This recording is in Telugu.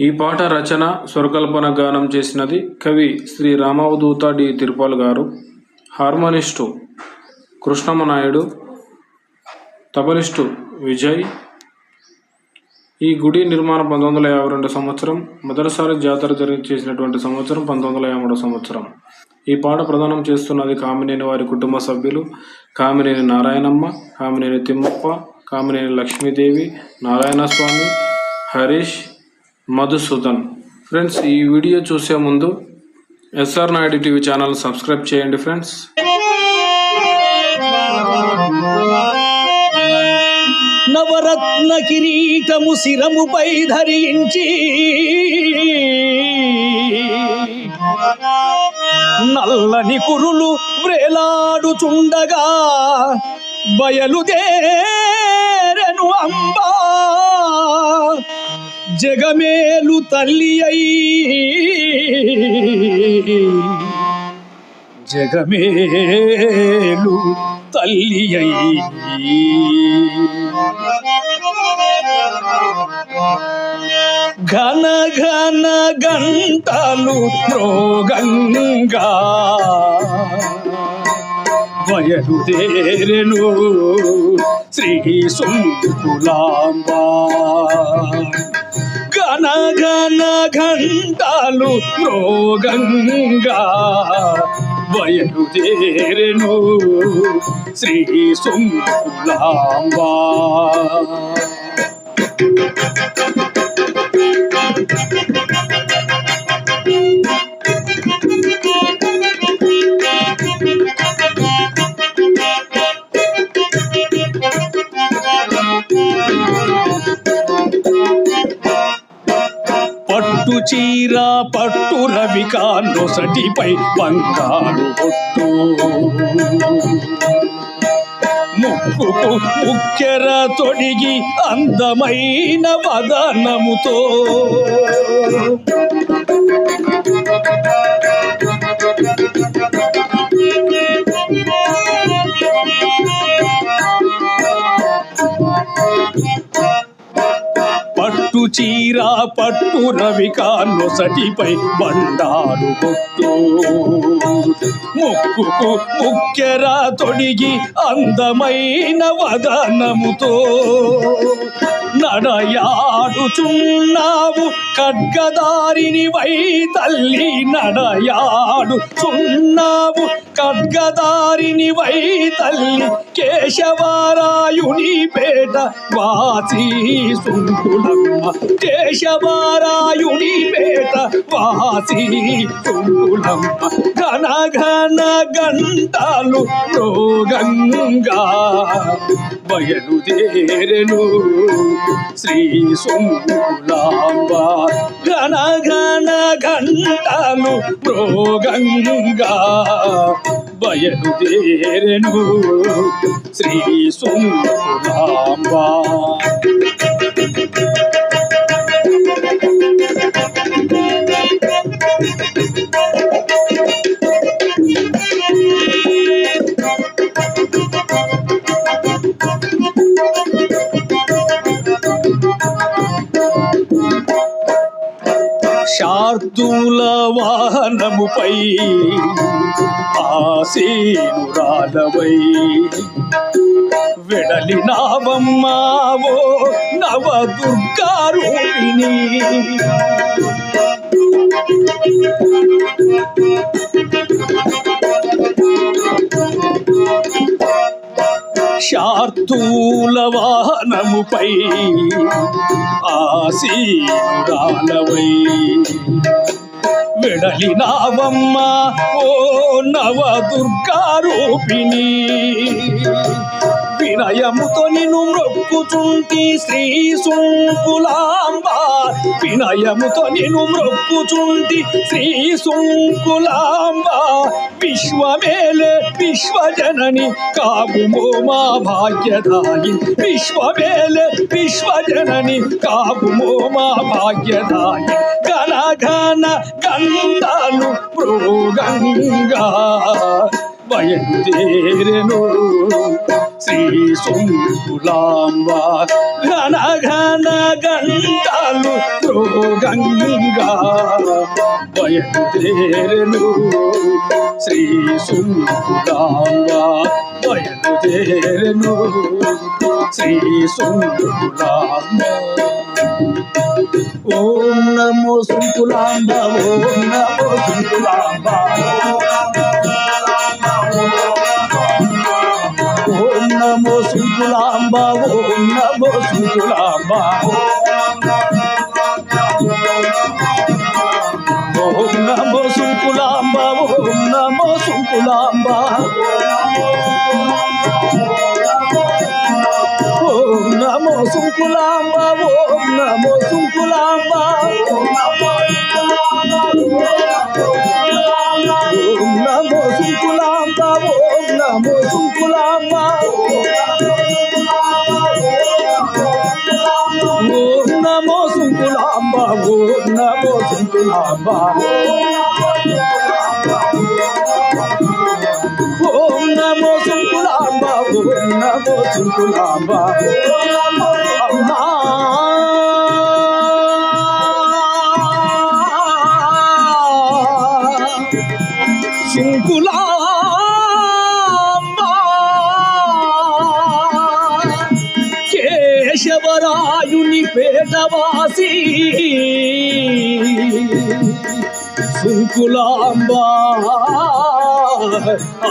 ఈ పాట రచన స్వరకల్పన గానం చేసినది కవి శ్రీ రామావధూత డి. తిరుపాల్ గారు. Harmonist Krishnamma Naidu tablist Vijay. ఈ గుడి నిర్మాణం పంతొమ్మిది వందల యాభై రెండు సంవత్సరం మొదటిసారి జాతర జరిగి చేసినటువంటి సంవత్సరం పంతొమ్మిది వందల యాభై మూడు సంవత్సరం. ఈ పాట ప్రదానం చేస్తున్నది కామినేని వారి కుటుంబ సభ్యులు కామినేని నారాయణమ్మ కామినేని తిమ్మప్ప కామినేని లక్ష్మీదేవి నారాయణస్వామి హరీష్ మధుసూదన్. ఫ్రెండ్స్ ఈ వీడియో చూసే ముందు S R Naidu TV channel subscribe చేయండి ఫ్రెండ్స్ నవరత్న కిరీటము శిరముపై ధరించి నల్లని కురులు వ్రేలాడుచుండగా బయలుదేరను అంబా. జగమేలు తల్లి అయి. జగమేలు తల్లి అయి. ఘన ఘన గంటలు రోగంగా బయలుదేరెను శ్రీ సుంకులాంబా గణ గణ ఘంటాలు రోగంగా బయలుదేరెను శ్రీ సుంకులాంబా చీర పట్టు రవిక నొసటిపై పంకాలు పొట్టు ముక్కుకు ముక్కెర తొడిగి అందమైన వదనముతో. చీర పట్టు రవిక నొసటిపై బండారు కొట్టు. ముక్కుకు ముక్కెర తొడిగి అందమైన వదనముతో. నడయాడుచున్నావు ఖడ్గదారిని వై తల్లి నడయాడుచున్నావు ఖడ్గదారిని వై తల్లి కేశవారాయుని పేట వాసి సుంకులమ్మ కేశవారాయుని పేట వాసి సుంకులమ్మ ఘన ఘన గంటలు రోగంగా బయలుదేరెను శ్రీ సుంకులాంబ. ఘన ఘన గంటలు రోగంగా బయలుదేరెను. శ్రీ సుంకులాంబ శార్దూల వాహనముపై ఆసీనురాలవై వెడలినావమ్మావో నవ దుర్గారూపిణి శార్దూల వాహనముపై ఆసీనురాలవై వెడలినావమ్మ ఓ నవ దుర్గారూపిణీ వినయముతో నిన్ను మ్రొక్కుచుంటి శ్రీ సుంకులాంబ. వినయముతో నిన్ను మ్రొక్కుచుంటి శ్రీ సుంకులాంబ. విశ్వమేలే విశ్వజనని కావుమో మా భాగ్యదాయి. విశ్వమేలే విశ్వజనని కావుమో మా భాగ్యదాయి. ఘన ఘన గంధాలు మృగంగా. బయలుదేరెను శ్రీ సొంతులాంబ ఘన ఘన గంటలు గంగా బయలుదేరను. శ్రీ సుంకులాంబ బయలుదేరను. శ్రీ సుంకులాంబ ఓం నమో సుంకులాంబ ఓం నమో సుంకులాంబ సుంకులాంబ ఓం నమో సుంకులాంబ ఓం నమో సుంకులాంబ ఓం నమో సుంకులాంబ ఓం నమో సుంకులాంబ ఓం నమో సుంకులాంబ ఓం నమో సుంకులాంబ ఓం నమో సుంకులాంబ Om oh, Namo Sankulamba, Om oh, Namo Sankulamba, Om Namo Sankulamba, Om பேட்டவாசி சுங்குலாம்பா ஆ